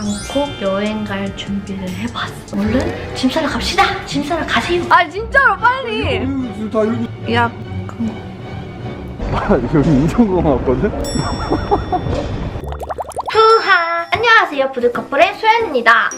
방콕 여행 갈 준비를 해봤어. 얼른 짐 싸러 갑시다. 짐 싸러 가세요. 아 진짜로 빨리. 이거 다 읽고 야 아, 여기 인천공항 왔거든? 후하! 안녕하세요. 부드커플의 소연입니다.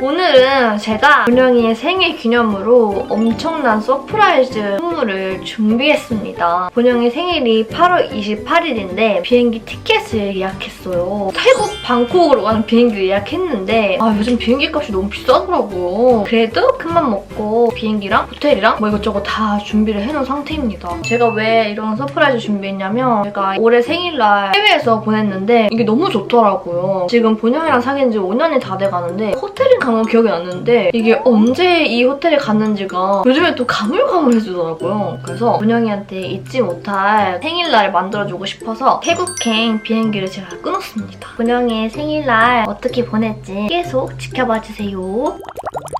오늘은 제가 본영이의 생일 기념으로 엄청난 서프라이즈 선물을 준비했습니다. 본영이 생일이 8월 28일인데 비행기 티켓을 예약했어요. 태국 방콕으로 가는 비행기 예약했는데 아 요즘 비행기 값이 너무 비싸더라고요. 그래도 큰맘 먹고 비행기랑 호텔이랑 뭐 이것저것 다 준비를 해놓은 상태입니다. 제가 왜 이런 서프라이즈 준비했냐면 제가 올해 생일날 해외에서 보냈는데 이게 너무 좋더라고요. 지금 본영이랑 사귄 지 5년이 다 돼가는데 호텔에 간 건 기억이 났는데 이게 언제 이 호텔에 갔는지가 요즘에 또 가물가물해지더라고요. 그래서 본영이한테 잊지 못할 생일날 만들어주고 싶어서 태국행 비행기를 제가 끊었습니다. 본영의 생일날 어떻게 보냈지 계속 지켜봐주세요.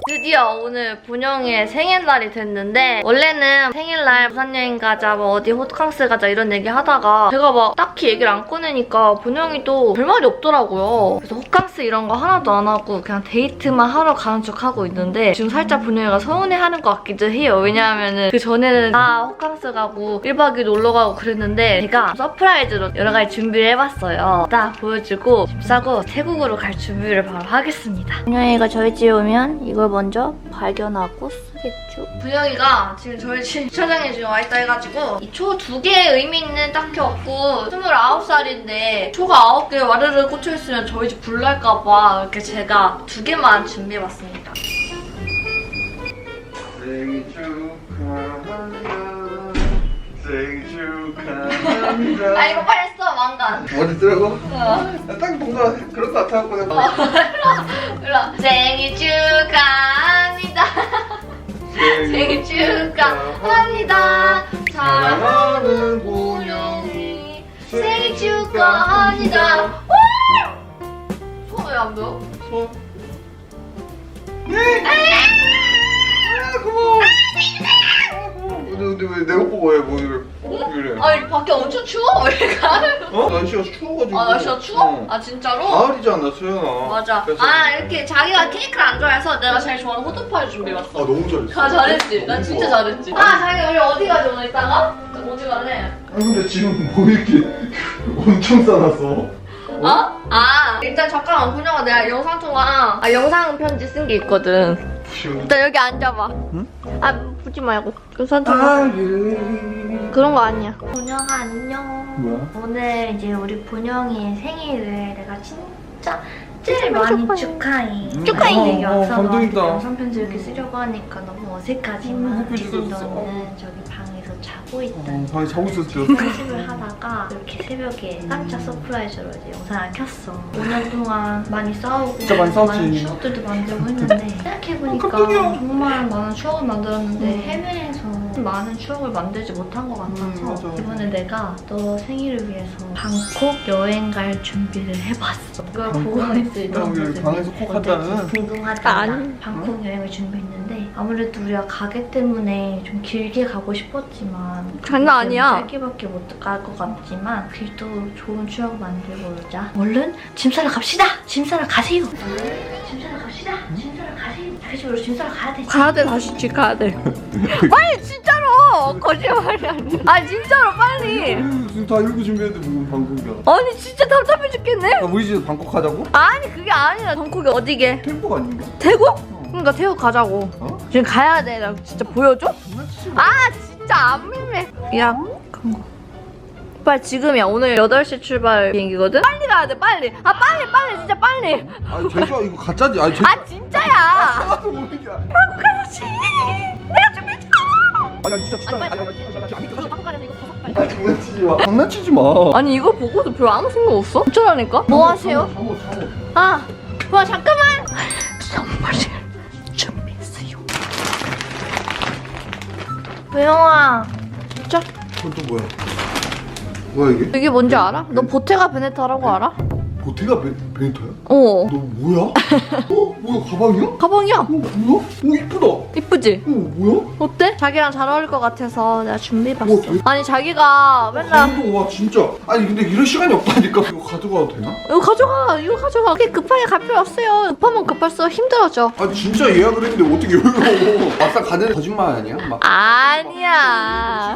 드디어 오늘 본영의 생일날이 됐는데 원래는 생일날 부산 여행 가자 뭐 어디 호캉스 가자 이런 얘기 하다가 제가 막 딱히 얘기를 안 꺼내니까 본영이도 별 말이 없더라고요 그래서 호캉스 이런 거 하나도 안 하고 그냥 데이트만 하러 가는 척 하고 있는데 지금 살짝 본영이가 서운해하는 것 같기도 해요. 왜냐하면은 그 전에는 다 호캉스 가고 1박 2일 놀러 가고 그랬는데 제가 서프라이즈로 여러 가지 준비를 해봤어요. 딱 보여주고 짐 싸고 태국으로 갈 준비를 바로 하겠습니다. 분영이가 저희 집에 오면 이걸 먼저 발견하고 쓰겠죠. 분영이가 지금 저희 집 주차장에 지금 와있다 해가지고 이 초 두 개의 의미 있는 딱히 없고 29살인데 초가 9개 와르르 꽂혀있으면 저희 집 불날까봐 이렇게 제가 두 개만 준비해봤습니다. 생일 축하한다 생일 축하한다 아 이거 빨리 써 왕관. 어디 쓰라고? 어. 딱 뭔가 그럴 것 같아갖고 내가 일로 생일 축하합니다. 생일 축하합니다. 사랑하는 본영이 생일 축하합니다. 오! 손왜안 보여? 손. 네! 아, 고마워. 아, 고마워. 근데, 근데 왜 내가 보고 해, 뭐, 이래. 어? 이래. 아니 밖에 엄청 추워 왜 가는? 어? 날씨가 추워가지고. 아 날씨가 추워? 어. 아 진짜로? 가을이잖아, 수연아. 맞아. 그래서- 아 이렇게 자기가 케이크를 안 좋아해서 내가 제일 좋아하는 호두파이 준비해봤어. 아, 너무 잘했어. 아 잘했지. 난 진짜 우와. 잘했지. 아 자기 우리 어디 가지 오늘 이따가? 어디 갈래? 아, 근데 지금 뭐 이렇게 엄청 싸놨어? 어? 아 일단 잠깐만 분영아 내가 영상 통화 아 영상 편지 쓴 게 있거든. 일단 여기 앉아봐. 응? 아 보지 말고 영상 통화. 아, 예. 그런 거 아니야. 본영아 안녕. 뭐야? 오늘 이제 우리 본영이의 생일을 내가 진짜 제일 많이 축하해. 축하해. 근데 어, 어, 영상 감동이다. 영상 편지 이렇게 쓰려고 하니까 너무 어색하지만 음, 지금. 너는 저기 방에서 자고 있다. 어, 방에 자고 있었죠. 편집을 하다가 이렇게 새벽에 깜짝 서프라이즈로 이제 영상을 켰어. 5년 동안 많이 싸우고 진짜 많이 싸웠지. 많은 추억들도 만들고 했는데 생각해보니까 깜짝이야. 정말 많은 추억을 만들었는데 해외에서 많은 추억을 만들지 못한 것 같아서 음, 맞아. 이번에 내가 너 생일을 위해서 방콕 여행 갈 준비를 해봤어. 그걸 방콕? 보고 있을 여기 모습이 방에서 콕 한다는? 궁금하잖아. 아니. 방콕 여행을 준비했는데 아무래도 우리가 가게 때문에 좀 길게 가고 싶었지만 장난 아니야. 짧게밖에 못 갈 것 같지만 그래도 좋은 추억 만들고 오자. 얼른 짐 싸러 갑시다. 짐 싸러 가세요. 짐 싸러 갑시다. 짐 싸러 가세요. 다시 우리 짐 싸러 가야 되지. 가야 돼 다시 집 가야 돼. 빨리 진짜로 거짓말이 아니야. 아 진짜로 빨리. 지금 다 읽고 준비했는데 무슨 방송이야? 아니 진짜 답답해 죽겠네. 아, 우리 집에 방콕 하자고? 아니 그게 아니라 방콕이 어디게? 태국 아닌가? 태국? 그러니까 태국 가자고. 어? 지금 가야 돼. 나 진짜 보여줘? 아 진짜 안 믿네. 야 광고. 빨리 지금이야. 오늘 8시 출발 비행기거든? 빨리 가야 돼 빨리. 아 빨리 빨리 진짜 빨리. 아니 제주야 이거 가짜지? 아니 제주. 아 진짜야. 나도 모르는 게 아니야. 가야지. 내가 준비했잖아. 아니 아니, 진짜 진짜 아니 아니 아니 아니 아니 방콕 가야 돼 이거 가야 돼. 아니 장난치지 마. 장난치지 마. 아니 이거 보고도 별 아무 생각 없어? 진짜라니까? 뭐 하세요? 잠어 잠어. 아, 와 잠깐만. 선물을 부영아, 진짜 그건 또 뭐야? 뭐야 이게? 이게 뭔지 알아? 너 보테가 베네타라고 알아? 베, 베네토야? 어. 너 뭐야? 어? 뭐야 가방이야? 가방이야. 어 뭐야? 오 이쁘다. 어 이쁘지? 뭐야? 어때? 자기랑 잘 어울릴 것 같아서 내가 준비해봤어. 우와, 되게- 아니 자기가 맨날 감동 와 진짜. 아니 근데 이럴 시간이 없다니까 이거 가져가도 되나? 이거 가져가, 이거 가져가. 그렇게 급하게 갈 필요 없어요. 급하면 급할수록 힘들어져. 아 진짜 예약을 했는데 어떻게 여기로 막상 가는 거짓말 아니야? 막 아니야.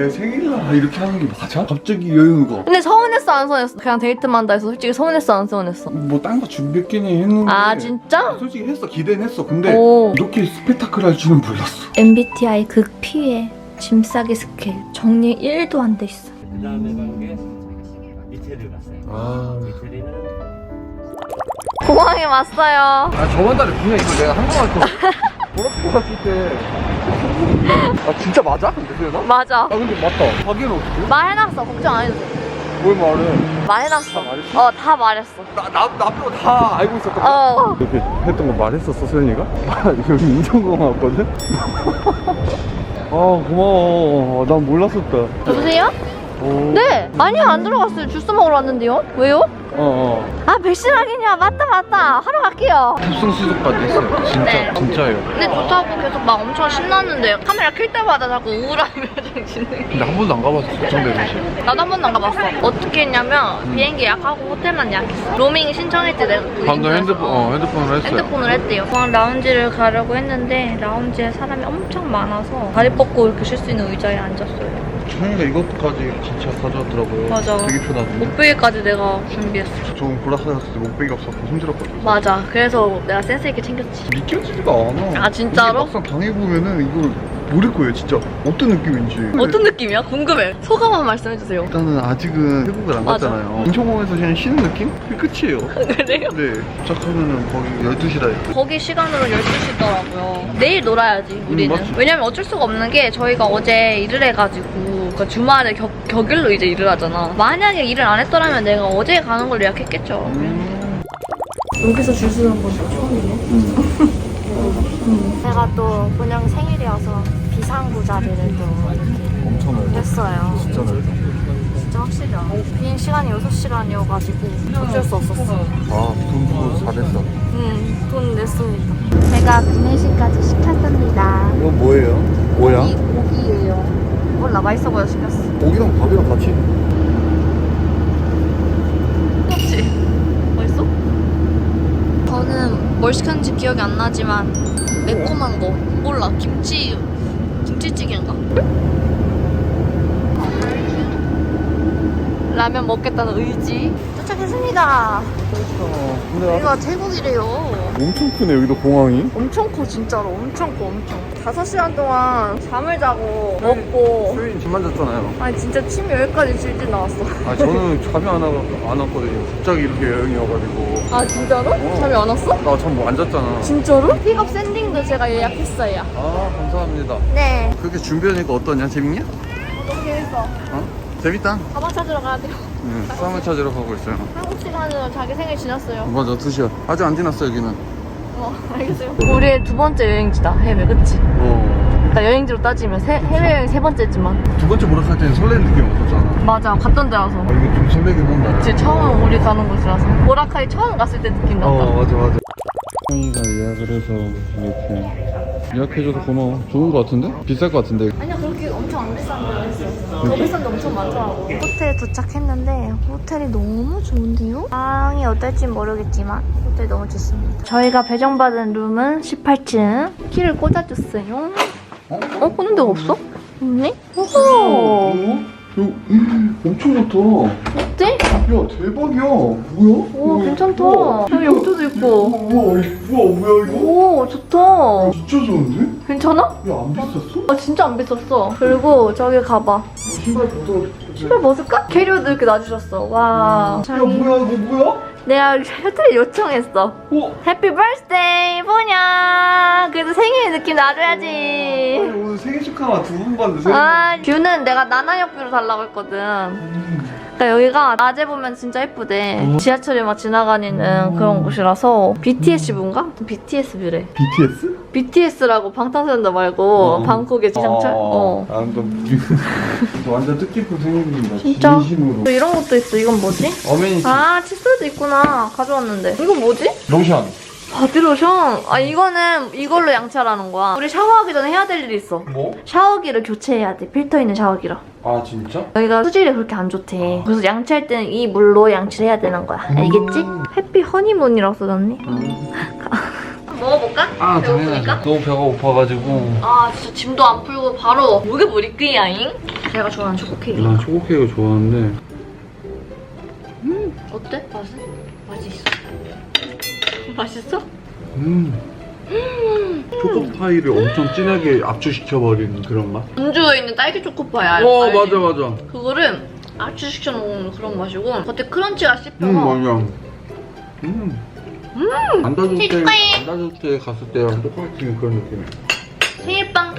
내 생일날 이렇게 하는 게 맞아? 갑자기 여행 가. 근데 서운했어 안 서운했어? 그냥 데이트만 한다 해서 솔직히 서운했어 안 서운했어? 뭐 딴 거 준비했긴 했는데. 아 진짜? 솔직히 했어 기대는 했어. 근데 오. 이렇게 스펙타클할 줄은 몰랐어. MBTI 극 피해 짐 싸기 스케일 정리 1도 안 돼 있어. 그 다음에 간 게 이태리 갔어요. 아. 이태리는 공항에 왔어요. 아 저번 달에 분명 이거 내가 한거 같아. 보라색 갔을 때. 아 진짜 맞아? 근데 그래나? 맞아. 아 근데 맞다. 확인은 어떻게? 말해놨어 걱정 안 해도 돼. 뭘 말해? 말해놨어. 다 말했어? 어 다 말했어. 나나 빼고 다 알고 있었던 거. 어. 이렇게 했던 거 말했었어 수현이가? 아 여기 인천공항 왔거든? 아 고마워. 난 몰랐었다. 여보세요? 오. 네. 아니요 안 들어갔어요. 주스 먹으러 왔는데요. 왜요? 어 어. 아 백신 확인이야. 맞다 맞다. 하러 갈게요. 탑승 수속까지 했어요. 진짜 네. 진짜예요. 근데 좋다고 계속 막 엄청 신났는데 카메라 켤 때마다 자꾸 우울한 표정 짓는 게. 근데 한 번도 안 가봐서 걱정되듯이. 나도 한 번도 안 가봤어. 어떻게 했냐면 비행기 예약하고 호텔만 예약했어. 로밍 신청했지 내가. 그 방금 인터넷에서. 핸드폰 어 핸드폰으로 했어요. 핸드폰을 했대요. 공항 라운지를 가려고 했는데 라운지에 사람이 엄청 많아서 다리 뻗고 이렇게 쉴 수 있는 의자에 앉았어요. 수현이가 이것까지 같이 가져왔더라고요. 맞아. 되게 편하던데. 목베개까지 내가 준비했어. 저 보라색 갔을 때 목베개 없어서 힘들었거든요. 맞아. 그래서 내가 센스 있게 챙겼지. 믿겨지지가 않아. 아, 진짜로? 이게 막상 당해보면은 이걸 모를 거예요, 진짜. 어떤 느낌인지. 어떤 느낌이야? 궁금해. 소감 한번 말씀해 주세요. 일단은 아직은 태국을 안 맞아. 갔잖아요. 인천공항에서 그냥 쉬는 느낌? 그게 끝이에요. 그래요? 네. 도착하면은 거기 12시라 했고. 거기 시간으로 12시더라고요. 내일 놀아야지, 우리는. 맞지. 왜냐면 어쩔 수가 없는 게 저희가 어제 일을 해가지고 그 주말에 격, 격일로 이제 일을 하잖아. 만약에 일을 안 했더라면 내가 어제 가는 걸로 예약했겠죠. 여기서 줄 서는 건 처음이네. 제가 또 본영 생일이어서 비상구 자리를 또 엄청 넓어. 했어요. 진짜 넓어. 진짜 확실이야. 비행 시간이 6시간이어가지고 어쩔 수 없었어. 아, 돈 주고 잘했어. 응, 돈 냈습니다. 제가 구내식까지 시켰습니다. 이거 뭐예요? 뭐야? 이 고기예요. 몰라, 맛있어 보여 시켰어. 고기랑 밥이랑 같이? 그렇지. 맛있어? 저는 뭘 시켰는지 기억이 안 나지만 매콤한 거 몰라 김치 김치찌개인가? 라면 먹겠다는 의지 도착했습니다. 근데 여기가 태국이래요. 엄청 크네, 여기도 공항이. 엄청 커 진짜로 엄청 커 엄청. 5시간 동안 잠을 자고 먹고 수현이 집만 잤잖아요. 아니 진짜 침이 여기까지 질질 나왔어. 아, 저는 잠이 안, 와, 안 왔거든요. 갑자기 이렇게 여행이 와가지고. 아 진짜로? 잠이 안 왔어? 나참뭐안 잤잖아. 진짜로? 픽업 샌딩도 제가 예약했어요. 아, 감사합니다. 네. 그렇게 준비하니까 어떠냐? 재밌냐? 너무 재밌어. 어? 재밌다. 가방 찾으러 가야 돼요. 응, 쌈을 찾으러 가고 있어요. 한국 시간으로 자기 생일 지났어요. 맞아, 2시야. 아직 안 지났어, 여기는. 어, 알겠어요. 우리의 두 번째 여행지다, 해외, 그치? 어. 그러니까 여행지로 따지면 세, 해외여행 세 번째지만. 두 번째 보라할 때는 설레는 느낌 없었잖아. 맞아, 갔던 데라서. 아, 이게 좀 설레긴 한다. 그치, 처음 우리 가는 곳이라서. 보라카이 처음 갔을 때 느낌 났다. 어, 맞아, 맞아. 형이가 예약을 해서 이렇게 예약해줘서 고마워. 좋은 거 같은데? 비쌀 거 같은데? 아니야, 그렇게 엄청 안 비싼 데 했어. 더 비싼 데 엄청 많더라고. 호텔에 도착했는데, 호텔이 너무 좋은데요? 방이 어떨지 모르겠지만, 호텔 너무 좋습니다. 저희가 배정받은 룸은 18층. 키를 꽂아줬어요. 어? 꽂는 데가 없어? 없네? 오! 이거 엄청 좋다. 어때? 야, 대박이야. 뭐야? 오, 괜찮다. 여기 욕조도 있고. 우와, 이- 우와, 뭐야, 이거? 오, 좋다. 진짜 좋은데? 괜찮아? 야, 안 비쌌어? 아, 진짜 안 비쌌어. 그리고 저기 가봐. 신발 벗어. 신발 벗을까? 캐리어도 이렇게 놔주셨어. 와. 야, 뭐야, 이거 뭐야? 내가 호텔에 요청했어. 어? 해피 버스데이, 뭐냐. 그래도 생일 느낌 나줘야지. 아니, 오늘 생일 축하만 두번 받는데 생일 아, 뷰는 내가 나나역 뷰로 달라고 했거든. 그러니까 여기가 낮에 보면 진짜 예쁘대. 지하철이 막 지나다니는 그런 곳이라서 BTS 뷰인가? BTS 뷰래. BTS? BTS라고 방탄소년단 말고 방콕의 지상철? 어. 아, 난 완전 뜻깊은 생일입니다. 진짜? 진심으로. 또 이런 것도 있어. 이건 뭐지? 어메니티 아 칫솔도 있구나. 가져왔는데. 이건 뭐지? 로션. 바디로션. 아 이거는 이걸로 양치하라는 거야. 우리 샤워하기 전에 해야 될 일이 있어. 뭐? 샤워기를 교체해야 돼. 필터 있는 샤워기랑. 아 진짜? 여기가 수질이 그렇게 안 좋대. 그래서 양치할 때는 이 물로 양치를 해야 되는 거야. 알겠지? 해피 허니문이라고 써졌네. 먹어볼까? 아 배고프니까? 너무 배가 고파가지고. 아 진짜 짐도 안 풀고 바로 이게 뭐 리끼야잉? 제가 좋아하는 초코 케이크. 난 초코 케이크 좋아하는데. 어때? 맛은? 맛있어. 맛있어? 음. 초코 파이를 엄청 진하게 압축시켜버리는 그런 맛? 음주에 있는 딸기 초코파야. 어? 맞아 맞아. 그거를 압축시켜 놓은 그런 맛이고 겉에 크런치가 씹혀. 음 맞아. 음. 음. 안다줄 때 치즈파이. 안다줄 때 갔을 때랑 똑같은 그런 느낌. 생일빵.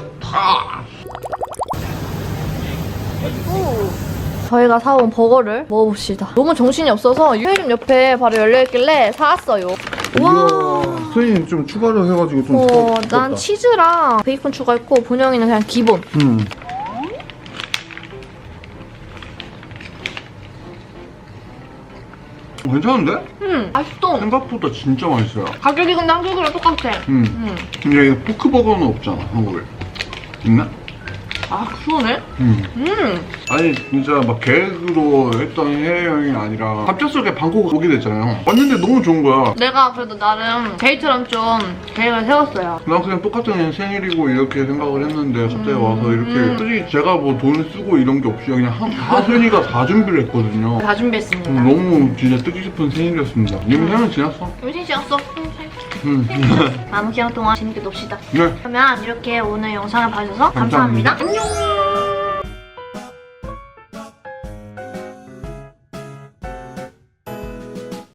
저희가 사온 버거를 먹어봅시다. 너무 정신이 없어서 편의점 옆에 바로 열려있길래 사왔어요. 와. 스님 좀 추가로 해가지고 좀. 어, 더 난. 치즈랑 베이컨 추가했고 본영이는 그냥 기본. 음. 괜찮은데? 음, 맛있어. 생각보다 진짜 맛있어요. 가격이 근데 한국이랑 똑같아. 음. 음. 근데 포크버거는 없잖아, 한국에. 있나? 아, 그러네? 음. 음. 아니, 진짜 막 계획으로 했던 해외여행이 아니라 갑작스럽게 방콕 오게 됐잖아요. 왔는데 너무 좋은 거야. 내가 그래도 나름 데이트랑 좀 계획을 세웠어요. 난 그냥 똑같은 생일이고 이렇게 생각을 했는데 갑자기 와서 이렇게 음. 솔직히 제가 뭐 돈을 쓰고 이런 게 없이 그냥 한, 하순이가 다 준비를 했거든요. 다 준비했습니다. 음, 너무 진짜 뜻깊은 생일이었습니다. 이미 생일 지났어? 시간 써. 응. 남은 기간 동안 재밌게 놉시다. 네. 그러면 이렇게 오늘 영상을 봐주셔서 감사합니다. 감사합니다. 안녕.